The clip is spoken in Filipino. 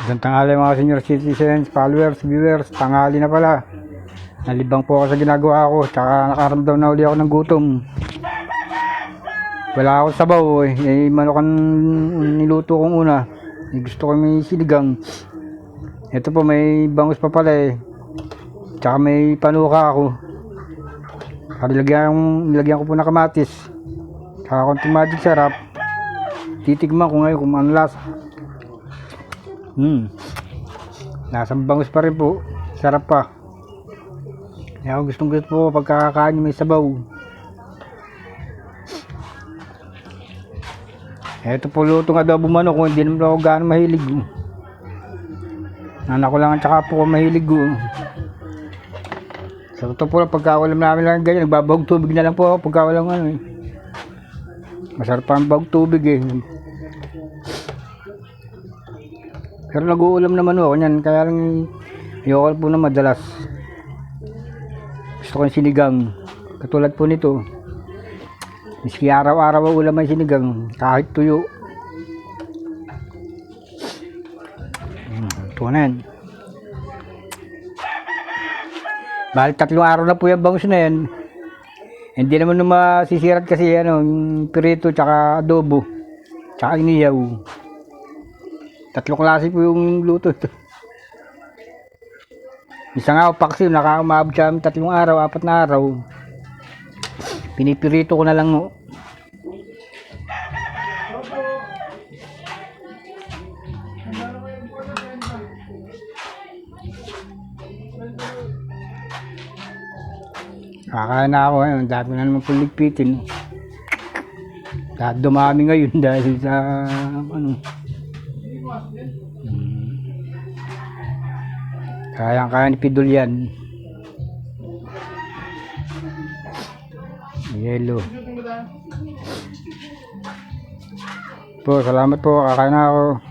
Magandang tanghali mga senior citizens, followers, viewers, tanghali na pala. Nalibang po ako sa ginagawa ko, tsaka nakaramdam na uli ako ng gutom. Wala akong sabaw eh, eh manukan niluto kong una. Eh, gusto ko may sinigang. Ito po may bangus pa pala eh. Tsaka may panuka ako. Saka nilagyan, nilagyan ko po ng kamatis. Tsaka konting magic sarap. Titigman ko ngayon kung ano lasa. Hmm. Lasang bangus pa rin po. Sarap pa. Kaya ako gustong gusto po pagkakakain may sabaw. Ito po lutong adobo manok kung hindi naman ako gaano mahilig. Anak ko lang at saka po ako mahilig. oh. Sa totoo po lang pagka walang namin lang ganyan, nagbabawag tubig na lang po ako pagka walang ano eh. Masarap pa ang bawag tubig eh. Pero nag-uulam naman ako niyan, kaya lang ayoko po na madalas. Gusto ko yung sinigang. Katulad po nito. Miski araw-araw ang ulam ay sinigang, kahit tuyo. Hmm, ito na yan. Balik tatlong araw na po yung bangus na yan. Hindi naman na masisirat kasi ano, yung pirito tsaka adobo. Tsaka iniyaw. Tatlong klase po yung luto ito. Isa nga paksi, nakaumabot siya ng tatlong araw, apat na araw. Pinipirito ko na lang. oh. Kakain na ako ngayon, dami na naman puligpitin. Lahat dumami ngayon dahil sa ano. Kaya kaya ni Pidol yan. Yellow. Po, salamat po. Kakain na ako.